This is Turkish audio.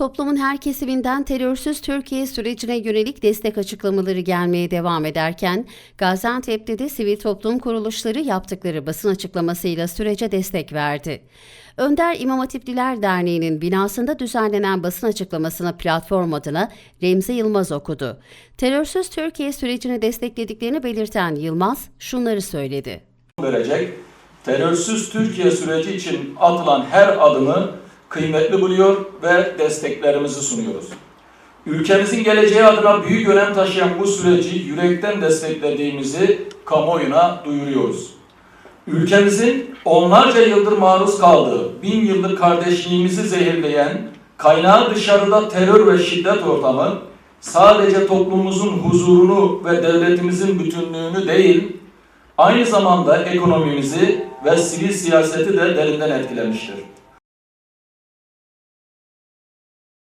Toplumun her kesiminden terörsüz Türkiye sürecine yönelik destek açıklamaları gelmeye devam ederken, Gaziantep'te de sivil toplum kuruluşları yaptıkları basın açıklamasıyla sürece destek verdi. Önder İmam Hatipliler Derneği'nin binasında düzenlenen basın açıklamasına platform adına Remzi Yılmaz okudu. Terörsüz Türkiye sürecini desteklediklerini belirten Yılmaz şunları söyledi. verecek, terörsüz Türkiye süreci için atılan her adımı kıymetli buluyor ve desteklerimizi sunuyoruz. Ülkemizin geleceği adına büyük önem taşıyan bu süreci yürekten desteklediğimizi kamuoyuna duyuruyoruz. Ülkemizin onlarca yıldır maruz kaldığı bin yıllık kardeşliğimizi zehirleyen, kaynağı dışarıda terör ve şiddet ortamı, sadece toplumumuzun huzurunu ve devletimizin bütünlüğünü değil, aynı zamanda ekonomimizi ve sivil siyaseti de derinden etkilemiştir.